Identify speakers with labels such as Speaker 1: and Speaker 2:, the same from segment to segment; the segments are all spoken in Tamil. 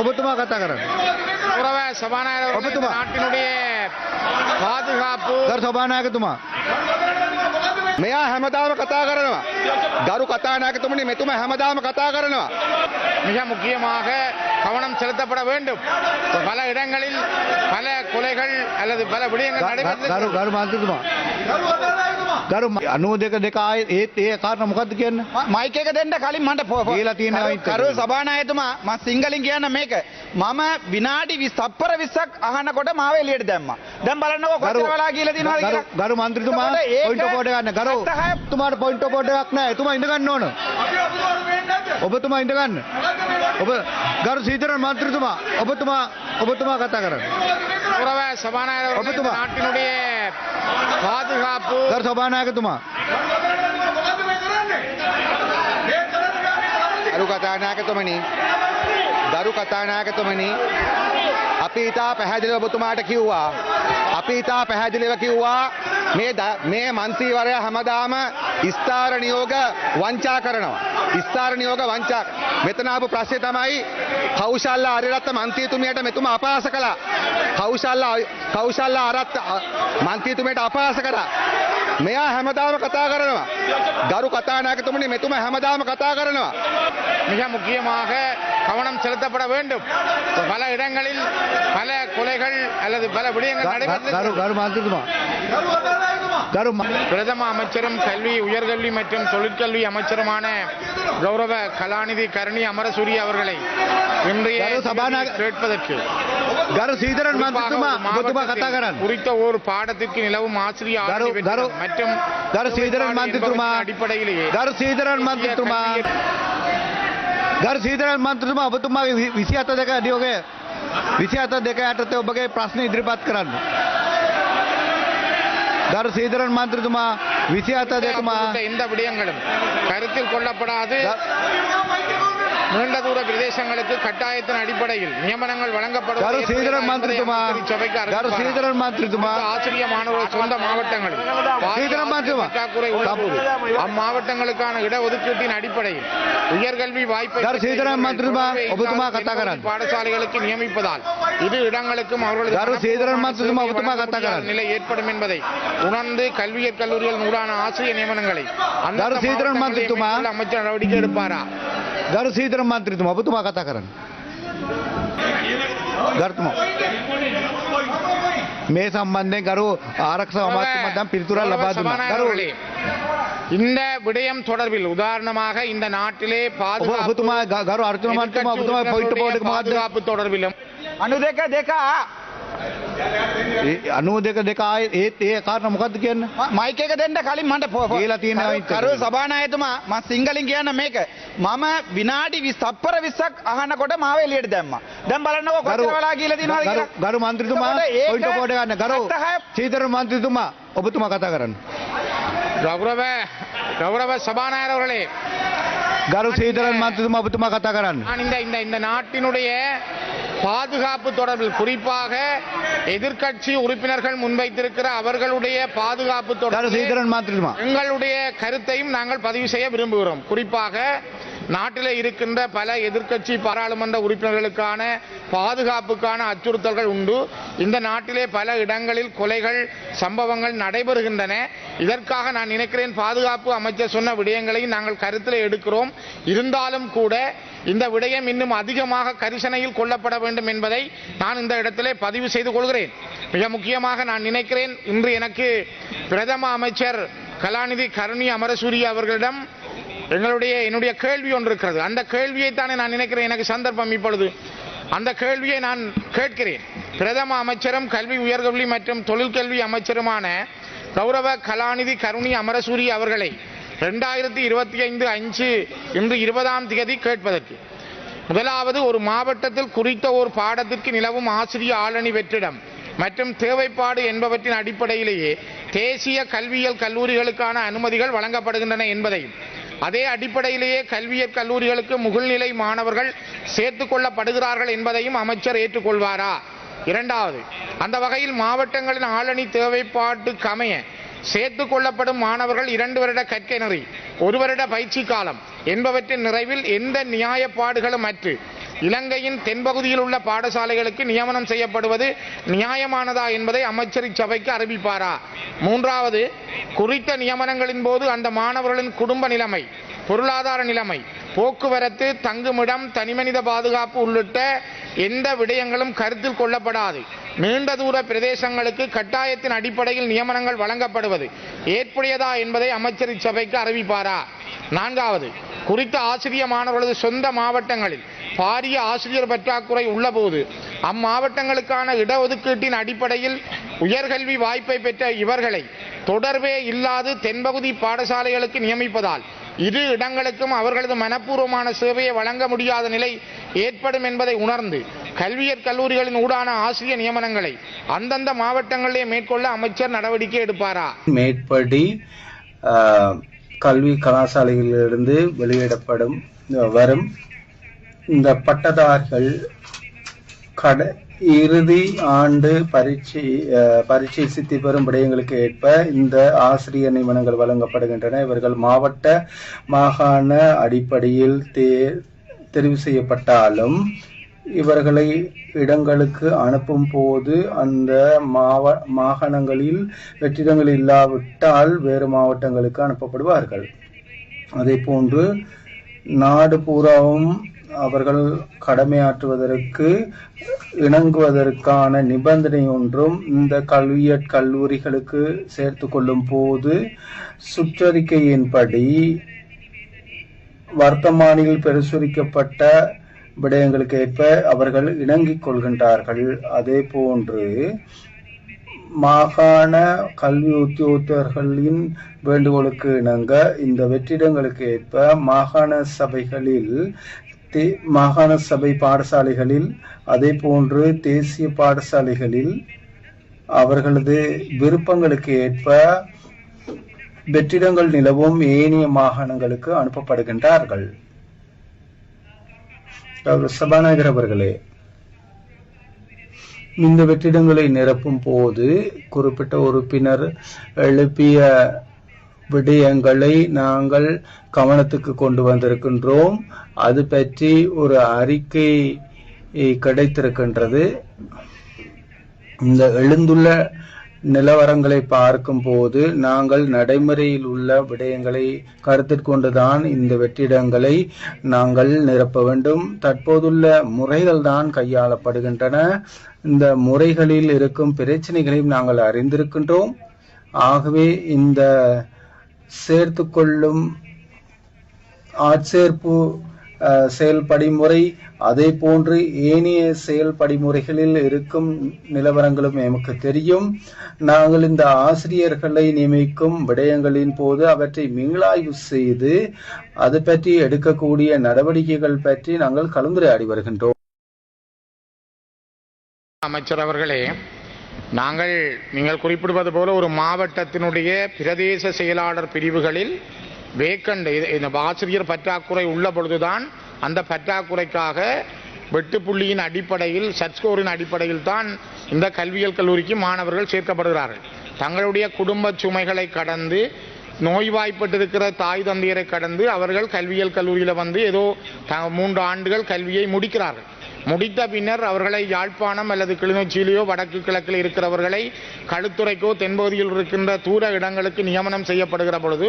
Speaker 1: ඔබතුමා කතා කරන්න.
Speaker 2: உறவ சபாநாயகர் அவர்களே, இந்த
Speaker 1: ஒப்புத்துமா.
Speaker 2: நாட்டினுடைய பாதுகாப்பு
Speaker 1: ගරු සභානායකතුමා.
Speaker 3: මෙයා හැමදාම කතා කරනවා. ගරු කතානායකතුමනි මෙතුමා හැමදාම කතා කරනවා.
Speaker 2: மிக முக்கியமாக கவனம் செலுத்தப்பட வேண்டும் பல இடங்களில் பல கொலைகள் அல்லது பல விடயங்கள்
Speaker 1: ගරු
Speaker 2: நடைபெற்று
Speaker 1: ගරු 92 දෙක ආයේ ඒත් ඒ කාරණා මොකද්ද කියන්නේ?
Speaker 4: මයික් එක දෙන්න කලින් මට
Speaker 1: කියලා තියෙනවා
Speaker 4: කරු සභානායකතුමා මම සිංහලෙන් කියන්න මේක. මම විනාඩි 20 තප්පර 20ක් අහනකොට මාව එළියට දැම්මා. දැන් බලන්නකෝ කොච්චර වෙලා කියලා තියෙනවද කියලා.
Speaker 1: ගරු
Speaker 4: മന്ത്രിතුමා
Speaker 1: පොයින්ට් ඔෆ් ඕඩර් ගන්න. ගරු තුමාට පොයින්ට් ඔෆ් ඕඩර් එකක් නැහැ. එතුමා ඉඳ ගන්න ඕන. ඔබතුමා ඉඳ ගන්න. ඔබ ගරු සීතලන් മന്ത്രിතුමා ඔබතුමා ඔබතුමා කතා කරන්න.
Speaker 2: ඔබතුමා
Speaker 1: සභානායකතුමා
Speaker 2: ඔබතුමා. පාතිහා
Speaker 1: දර සභානායකතුමා
Speaker 3: දරු කතානායකතුමනි දරු කතානායකතුමනි අපි ඊට පැහැදිලිව ඔබතුමාට කිව්වා අපි ඊට පැහැදිලිව කිව්වා මේ ද- මේ මන්ත්‍රීවරයා හැමදාම ස්ථාර නියෝග වංචා කරනවා. ස්ථාර නියෝග වංචා මෙතන ආපු ප්‍රශ්නේ තමයි කෞශල්‍ය ආරියරත්න මන්ත්‍රීතුමියට මෙතුමා අපහාස කළා. කෞශල්‍ය කෞශල්‍ය ආරත් මන්ත්‍රීතුමියට අපහාස කරා. මෙයා හැමදාම කතා කරනවා. ගරු කතානායකතුමනි මෙතුමා හැමදාම කතා කරනවා.
Speaker 2: மிக முக்கியமாக கவனம் செலுத்தப்பட வேண்டும் பல இடங்களில் பல கொலைகள் அல்லது பல விடயங்கள்
Speaker 1: ගරු
Speaker 2: நடைபெற்று
Speaker 1: ගරු මන්ත්‍රතුමා. ගරු ම-
Speaker 2: பிரதம அமைச்சரும் கல்வி உயர்கல்வி மற்றும் தொழிற்கல்வி அமைச்சருமான கௌரவ கலாநிதி கருணி அமரசூரி அவர்களை இன்றைய
Speaker 1: கரு சபாநாயக-
Speaker 2: நிகழ்ச்சியில் கேட்பதற்கு
Speaker 1: ගරු සීතරන්
Speaker 2: குறிப்பாக
Speaker 1: මන්ත්‍රතුමා
Speaker 2: ஒரு
Speaker 1: ඔබතුමා කතා
Speaker 2: மாவட்டத்தில்
Speaker 1: කරන්න.
Speaker 2: குறித்த ஒரு பாடத்திற்கு நிலவும் ஆசிரிய
Speaker 1: கரு-
Speaker 2: ஆதரவு பெற்றவர்
Speaker 1: கரு-
Speaker 2: மற்றும்
Speaker 1: ගරු සීතරන්
Speaker 2: தொழிற்பாடு
Speaker 1: මන්ත්‍රතුමා
Speaker 2: என்பவற்றின் அடிப்படையிலேயே
Speaker 1: ගරු සීතරන් මන්ත්‍රතුමා ගරු සීතරන් මන්ත්‍රතුමා ඔබතුමාගේ විසි අත දෙක අඩියෝගේ විසි අත දෙක යටතේ ඔබගේ ප්‍රශ්න ඉදිරිපත් කරන්න. தர்சீதரன் மாந்திருக்குமா
Speaker 2: விஷயத்தை இந்த விடயங்களும் கருத்தில் கொள்ளப்படாது. நீண்ட தூர பிரதேசங்களுக்கு கட்டாயத்தின் அடிப்படையில் நியமனங்கள்
Speaker 1: வழங்கப்படும்.
Speaker 2: ஆசிரிய மாணவர்கள் சொந்த மாவட்டங்களில். அம்மாவட்டங்களுக்கான இடஒதுக்கீட்டின் அடிப்படையில் உயர்கல்வி வாய்ப்பை பாடசாலைகளுக்கு நியமிப்பதால் இரு இடங்களுக்கும்
Speaker 1: அவர்களுக்கு
Speaker 2: நிலை ஏற்படும் என்பதை உணர்ந்து கல்வியற் கல்லூரிகள் நூறான ஆசிரியர் நியமனங்களை அமைச்சர் நடவடிக்கை எடுப்பாரா?
Speaker 1: घर से इधर मंत्री तुम अब तुम कथा करन घर तुम மே சம்பந்தம் கரு ஆரக்ஷம் பிரித்துரா
Speaker 2: லபாது இந்த விடயம் தொடர்பில் உதாரணமாக இந்த நாட்டிலே பாதுகாப்பு தொடர்பிலும்
Speaker 4: அனு தேக்கா
Speaker 1: ඒ 92 දෙක ආයේ ඒත් ඒ කාරණා මොකද්ද කියන්න?
Speaker 4: මයික එක දෙන්න කලින් මට පො- පො-
Speaker 1: කියලා තියෙනවා
Speaker 4: කරු-
Speaker 1: ඉතින්.
Speaker 4: කරු සභානායකතුමා මම සිංහලෙන් කියන්න මේක මම විනාඩි 20 තප්පර 20ක් අහනකොට මාව එළියට දැම්මා දැන් බලන්නකෝ
Speaker 1: ගරු
Speaker 4: කොච්චර වෙලා කියලා තියෙනවද
Speaker 1: ගරු
Speaker 4: කියලා
Speaker 1: ගරු මන්ත්‍රතුමා
Speaker 4: එතකොට ඒක
Speaker 1: පොයින්ට් පොඩ් ගන්න. ගරු
Speaker 4: ඇත්තහය-
Speaker 1: සීතරන් මන්ත්‍රතුමා ඔබතුමා කතා කරන්න.
Speaker 2: கௌரவ கௌரவ சபாநாயகர் அவர்களே
Speaker 1: ගරු සීතරන් මන්ත්‍රතුමා ඔබතුමා කතා කරන්න.
Speaker 2: நான் இந்த இந்த இந்த நாட்டினுடைய பாதுகாப்பு தொடர்பில் குறிப்பாக எதிர்கட்சி உறுப்பினர்கள் முன்வைத்திருக்கிற அவர்களுடைய பாதுகாப்பு தொடர்பில் எங்களுடைய கருத்தையும் நாங்கள் பதிவு செய்ய விரும்புகிறோம். குறிப்பாக நாட்டில் இருக்கின்ற பல எதிர்க்கட்சி பாராளுமன்ற உறுப்பினர்களுக்கான பாதுகாப்புக்கான அச்சுறுத்தல்கள் உண்டு. இந்த நாட்டிலே பல இடங்களில் கொலைகள் சம்பவங்கள் நடைபெறுகின்றன. இதற்காக நான் நினைக்கிறேன் பாதுகாப்பு அமைச்சர் சொன்ன விடயங்களையும் நாங்கள் கருத்தில் எடுக்கிறோம். இருந்தாலும் கூட இந்த விடயம் இன்னும் அதிகமாக கரிசனையில் கொள்ளப்பட வேண்டும் என்பதை நான் இந்த இடத்திலே பதிவு செய்து கொள்கிறேன். மிக முக்கியமாக நான் நினைக்கிறேன் இன்று எனக்கு பிரதம அமைச்சர் கலாநிதி கருணி அமரசூரிய அவர்களிடம் எங்களுடைய என்னுடைய கேள்வி ஒன்று இருக்கிறது. அந்த கேள்வியை தானே நான் நினைக்கிறேன். எனக்கு சந்தர்ப்பம் இப்பொழுது. அந்த கேள்வியை நான் கேட்கிறேன். பிரதம அமைச்சரும் கல்வி உயர்கல்வி மற்றும் தொழிற்கல்வி அமைச்சருமான கௌரவ கலாநிதி கருணி அமரசூரி அவர்களை ரெண்டாயிரத்தி இருபத்தி ஐந்து அஞ்சு இன்று இருபதாம் தேதி கேட்பதற்கு. முதலாவது ஒரு மாவட்டத்தில் குறித்த ஒரு பாடத்திற்கு நிலவும் ஆசிரிய ஆளணி வெற்றிடம் மற்றும் தேவைப்பாடு என்பவற்றின் அடிப்படையிலேயே தேசிய கல்வியியல் கல்லூரிகளுக்கான அனுமதிகள் வழங்கப்படுகின்றன என்பதையும் அதே அடிப்படையிலேயே கல்வியற் கல்லூரிகளுக்கு முகழ்நிலை மாணவர்கள் சேர்த்துக் கொள்ளப்படுகிறார்கள் என்பதையும் அமைச்சர் ஏற்றுக்கொள்வாரா? இரண்டாவது அந்த வகையில் மாவட்டங்களின் ஆளணி தேவைப்பாட்டுக்கமைய அமைய கொள்ளப்படும் மாணவர்கள் இரண்டு வருட கற்கை நெறி ஒரு வருட பயிற்சி காலம் என்பவற்றின் நிறைவில் எந்த நியாயப்பாடுகளும் அற்று இலங்கையின் தென்பகுதியில் உள்ள பாடசாலைகளுக்கு நியமனம் செய்யப்படுவது நியாயமானதா என்பதை அமைச்சர் இச்சபைக்கு அறிவிப்பாரா? மூன்றாவது குறித்த நியமனங்களின் போது அந்த மாணவர்களின் குடும்ப நிலைமை பொருளாதார நிலைமை போக்குவரத்து தங்குமிடம் தனிமனித பாதுகாப்பு உள்ளிட்ட எந்த விடயங்களும் கருத்தில் கொள்ளப்படாது. நீண்ட தூர பிரதேசங்களுக்கு கட்டாயத்தின் அடிப்படையில் நியமனங்கள் வழங்கப்படுவது ஏற்புடையதா என்பதை அமைச்சர் இச்சபைக்கு அறிவிப்பாரா? நான்காவது குறித்த ஆசிரிய மாணவர்களது சொந்த மாவட்டங்களில் பாரிய ஆசிரியர் பற்றாக்குறை உள்ளபோது அம்மாவட்டங்களுக்கான இடஒதுக்கீட்டின் அடிப்படையில் உயர்கல்வி வாய்ப்பை பெற்ற இவர்களை தொடர்பே இல்லாது தென்பகுதி பாடசாலைகளுக்கு நியமிப்பதால் இரு இடங்களுக்கும் அவர்களது மனப்பூர்வமான சேவையை வழங்க முடியாத நிலை ஏற்படும் என்பதை உணர்ந்து கல்வியற் கல்லூரிகளின் ஊடான ஆசிரியர் நியமனங்களை அந்தந்த மாவட்டங்களிலே மேற்கொள்ள அமைச்சர் நடவடிக்கை எடுப்பாரா?
Speaker 5: மேற்படி கல்வி கலாசாலைகளிலிருந்து வெளியிடப்படும் வரும் இந்த பட்டதாரிகள் கட இறுதி ஆண்டு பரீட்சை பரீட்சை சித்தி பெறும் விடயங்களுக்கு ஏற்ப இந்த ஆசிரியர் நியமனங்கள் வழங்கப்படுகின்றன. இவர்கள் மாவட்ட மாகாண அடிப்படையில் தே தெரிவு செய்யப்பட்டாலும் இவர்களை இடங்களுக்கு அனுப்பும் போது அந்த மாவ மாகாணங்களில் வெற்றிடங்கள் இல்லாவிட்டால் வேறு மாவட்டங்களுக்கு அனுப்பப்படுவார்கள். அதே போன்று நாடு பூராவும் அவர்கள் கடமையாற்றுவதற்கு இணங்குவதற்கான நிபந்தனை ஒன்றும் இந்த கல்வியற் கல்லூரிகளுக்கு சேர்த்து கொள்ளும் போது சுற்றறிக்கையின்படி வர்த்தமானியில் பிரசுரிக்கப்பட்ட விடயங்களுக்கு ஏற்ப அவர்கள் இணங்கிக் கொள்கின்றார்கள். அதே போன்று மாகாண கல்வி உத்தியோகத்தர்களின் வேண்டுகோளுக்கு இணங்க இந்த வெற்றிடங்களுக்கு ஏற்ப மாகாண சபைகளில் தே- மாகாண சபை பாடசாலைகளில் அதே போன்று தேசிய பாடசாலைகளில் அவர்களது விருப்பங்களுக்கு ஏற்ப வெற்றிடங்கள் நிலவும் ஏனைய மாகாணங்களுக்கு அனுப்பப்படுகின்றார்கள். சபாநாயகர் அவர்களே இந்த வெற்றிடங்களை நிரப்பும் போது குறிப்பிட்ட உறுப்பினர் எழுப்பிய விடயங்களை நாங்கள் கவனத்துக்கு கொண்டு வந்திருக்கின்றோம். அது பற்றி ஒரு அறிக்கை கிடைத்திருக்கின்றது. இந்த எழுந்துள்ள நிலவரங்களை பார்க்கும் போது நாங்கள் நடைமுறையில் உள்ள விடயங்களை கருத்தில் கொண்டுதான் இந்த வெற்றிடங்களை நாங்கள் நிரப்ப வேண்டும். தற்போதுள்ள முறைகள் தான் கையாளப்படுகின்றன. இந்த முறைகளில் இருக்கும் பிரச்சனைகளையும் நாங்கள் அறிந்திருக்கின்றோம். ஆகவே இந்த சேர்த்து கொள்ளும் ஆட்சேர்ப்பு செயல்படிமுறை அதே போன்று ஏனைய செயல்படிமுறைகளில் இருக்கும் நிலவரங்களும் எமக்கு தெரியும். நாங்கள் இந்த ஆசிரியர்களை நியமிக்கும் விடயங்களின் போது அவற்றை மீளாய்வு செய்து அது பற்றி எடுக்கக்கூடிய நடவடிக்கைகள் பற்றி நாங்கள் கலந்துரையாடி வருகின்றோம்.
Speaker 2: அமைச்சர் அவர்களே நாங்கள் நீங்கள் குறிப்பிடுவது போல ஒரு மாவட்டத்தினுடைய பிரதேச செயலாளர் பிரிவுகளில் வேக்கண்ட் இந்த ஆசிரியர் பற்றாக்குறை உள்ள பொழுதுதான் அந்த பற்றாக்குறைக்காக வெட்டுப்புள்ளியின் அடிப்படையில் சர்ஸ்கோரின் அடிப்படையில் தான் இந்த கல்வியியல் கல்லூரிக்கு மாணவர்கள் சேர்க்கப்படுகிறார்கள். தங்களுடைய குடும்ப சுமைகளை கடந்து நோய்வாய்ப்பட்டிருக்கிற தாய் தந்தையரை கடந்து அவர்கள் கல்வியியல் கல்லூரியில் வந்து ஏதோ மூன்று ஆண்டுகள் கல்வியை முடிக்கிறார்கள். முடித்த பின்னர் அவர்களை யாழ்ப்பாணம் அல்லது கிளிநொச்சியிலேயோ வடக்கு கிழக்கில் இருக்கிறவர்களை களுத்துறைக்கோ தென்பகுதியில் இருக்கின்ற தூர இடங்களுக்கு நியமனம் செய்யப்படுகிற பொழுது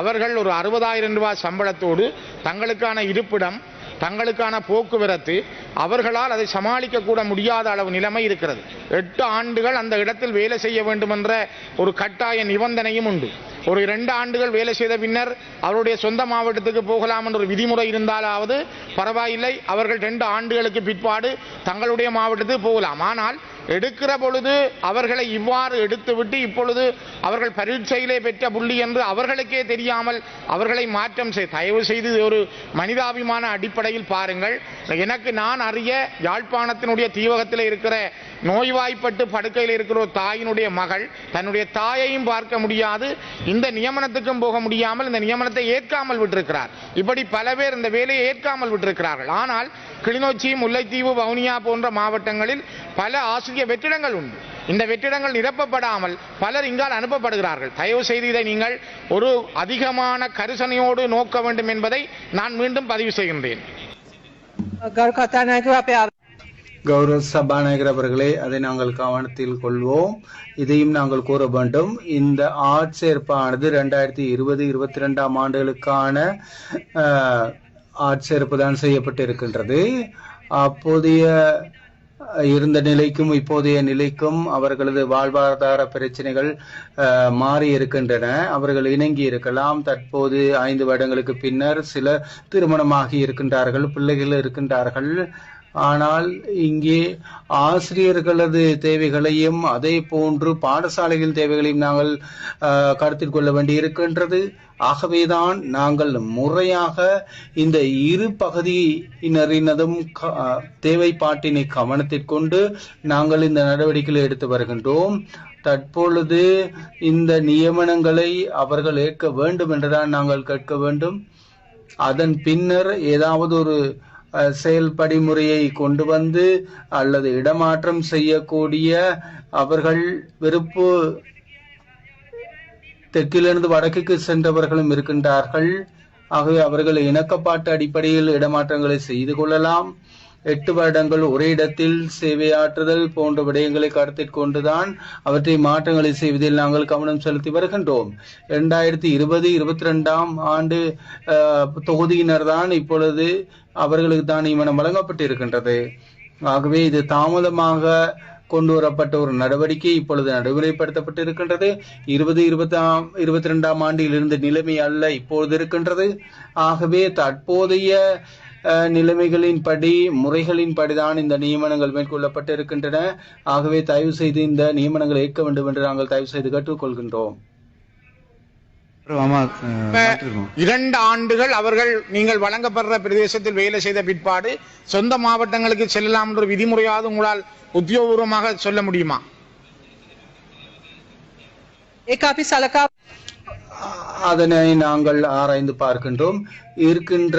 Speaker 2: அவர்கள் ஒரு அறுபதாயிரம் ரூபாய் சம்பளத்தோடு தங்களுக்கான இருப்பிடம் தங்களுக்கான போக்குவரத்து அவர்களால் அதை சமாளிக்கக்கூட முடியாத அளவு நிலைமை இருக்கிறது. எட்டு ஆண்டுகள் அந்த இடத்தில் வேலை செய்ய வேண்டும் என்ற ஒரு கட்டாய நிபந்தனையும் உண்டு. ஒரு இரண்டு ஆண்டுகள் வேலை செய்த பின்னர் அவருடைய சொந்த மாவட்டத்துக்கு போகலாம் என்ற ஒரு விதிமுறை இருந்தாலாவது பரவாயில்லை. அவர்கள் ரெண்டு ஆண்டுகளுக்கு பிற்பாடு தங்களுடைய மாவட்டத்துக்கு போகலாம். ஆனால் எடுக்கிற பொழுது அவர்களை இவ்வாறு எடுத்துவிட்டு இப்பொழுது அவர்கள் பரீட்சையிலே பெற்ற புள்ளி என்று அவர்களுக்கே தெரியாமல் அவர்களை மாற்றம் செய் தயவு செய்து ஒரு மனிதாபிமான அடிப்படையில் பாருங்கள். எனக்கு நான் அறிய யாழ்ப்பாணத்தினுடைய தீவகத்தில் இருக்கிற நோய்வாய்ப்பட்டு படுக்கையில் இருக்கிற ஒரு தாயினுடைய மகள் தன்னுடைய தாயையும் பார்க்க முடியாது. இந்த நியமனத்துக்கும் போக முடியாமல் இந்த நியமனத்தை ஏற்காமல் விட்டிருக்கிறார். இப்படி பல பேர் இந்த வேலையை ஏற்காமல் விட்டிருக்கிறார்கள். ஆனால் கிளிநொச்சி முல்லைத்தீவு வவுனியா போன்ற மாவட்டங்களில் பல ஆசிரியர் வெற்றிடங்கள் உண்டு. இந்த வெற்றிடங்கள் நிரப்பப்படாமல் பலர் இங்கால் அனுப்பப்படுகிறார்கள். தயவு செய்து இதை நீங்கள் ஒரு அதிகமான கரிசனையோடு நோக்க வேண்டும் என்பதை நான் மீண்டும் பதிவு செய்கின்றேன்.
Speaker 5: கௌரவ சபாநாயகர் அவர்களே அதை நாங்கள் கவனத்தில் கொள்வோம். இதையும் நாங்கள் கூற வேண்டும். இந்த ஆட்சேர்ப்பானது ரெண்டாயிரத்தி இருபது இருபத்தி ரெண்டாம் ஆண்டுகளுக்கான ஆட்சேர்ப்பு தான் செய்யப்பட்டு இருக்கின்றது அப்போதைய இருந்த நிலைக்கும் இப்போதைய நிலைக்கும் அவர்களது வாழ்வாதார பிரச்சனைகள் மாறி இருக்கின்றன. அவர்கள் இணங்கி இருக்கலாம். தற்போது ஐந்து வருடங்களுக்கு பின்னர் சில திருமணமாகி இருக்கின்றார்கள் பிள்ளைகள் இருக்கின்றார்கள். ஆனால் இங்கே ஆசிரியர்களது தேவைகளையும் அதே போன்று பாடசாலைகள் தேவைகளையும் நாங்கள் கருத்தில் கொள்ள வேண்டி இருக்கின்றது ஆகவேதான் நாங்கள் முறையாக இந்த இரு பகுதியினரினதும் க- தேவைப்பாட்டினை கவனத்திற்கொண்டு நாங்கள் இந்த நடவடிக்கைகளை எடுத்து வருகின்றோம். தற்பொழுது இந்த நியமனங்களை அவர்கள் ஏற்க வேண்டும் என்றுதான் நாங்கள் கேட்க வேண்டும். அதன் பின்னர் ஏதாவது ஒரு செயல்படிமுறையை கொண்டு வந்து அல்லது இடமாற்றம் செய்யக்கூடிய அவர்கள் விருப்பு தெற்கிலிருந்து வடக்குக்கு சென்றவர்களும் இருக்கின்றார்கள். ஆகவே அவர்கள் இணக்கப்பாட்டு அடிப்படையில் இடமாற்றங்களை செய்து கொள்ளலாம். எட்டு வருடங்கள் ஒரே இடத்தில் சேவையாற்றுதல் போன்ற விடயங்களை கருத்தில் கொண்டுதான் அவற்றை மாற்றங்களை செய்வதில் நாங்கள் கவனம் செலுத்தி வருகின்றோம். இரண்டாயிரத்தி இருபது இருபத்தி ரெண்டாம் ஆண்டு அஹ், தொகுதியினர் தான் இப்பொழுது அவர்களுக்கு தான் நியமனம் வழங்கப்பட்டிருக்கின்றது. ஆகவே இது தாமதமாக கொண்டு வரப்பட்ட ஒரு நடவடிக்கை இப்பொழுது நடைமுறைப்படுத்தப்பட்டு இருக்கின்றது இருபது இருபத்தாம் இருபத்தி ரெண்டாம் ஆண்டில் இருந்த நிலைமை அல்ல இப்பொழுது இருக்கின்றது. ஆகவே தற்போதைய நிலைமைகளின்படி முறைகளின்படிதான் இந்த நியமனங்கள் மேற்கொள்ளப்பட்டு இருக்கின்றன ஆகவே தயவு செய்து இந்த நியமனங்களை ஏற்க வேண்டும் என்று நாங்கள் தயவு செய்து கேட்டுக்கொள்கின்றோம்.
Speaker 2: இரண்டு ஆண்டுகள் அவர்கள் நீங்கள் வழங்கப்படுற பிரதேசத்தில் வேலை செய்த பிற்பாடு சொந்த மாவட்டங்களுக்கு செல்லலாம் என்ற விதிமுறையாவது உங்களால் உத்தியோகபூர்வமாக சொல்ல முடியுமா?
Speaker 5: அதனை நாங்கள் ஆராய்ந்து பார்க்கின்றோம். இருக்கின்ற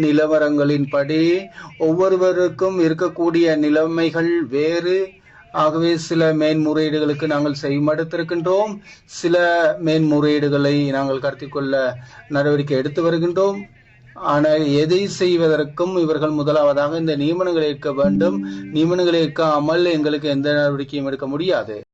Speaker 5: நிலவரங்களின்படி ஒவ்வொருவருக்கும் இருக்கக்கூடிய நிலைமைகள் வேறு. ஆகவே சில மேன்முறையீடுகளுக்கு நாங்கள் செய்மடுத்திருக்கின்றோம் சில மேன்முறையீடுகளை நாங்கள் கருத்திக்கொள்ள நடவடிக்கை எடுத்து வருகின்றோம். ஆனால் எதை செய்வதற்கும் இவர்கள் முதலாவதாக இந்த நியமனங்களை ஏற்க வேண்டும். நியமனங்களை ஏற்காமல் எங்களுக்கு எந்த நடவடிக்கையும் எடுக்க முடியாது.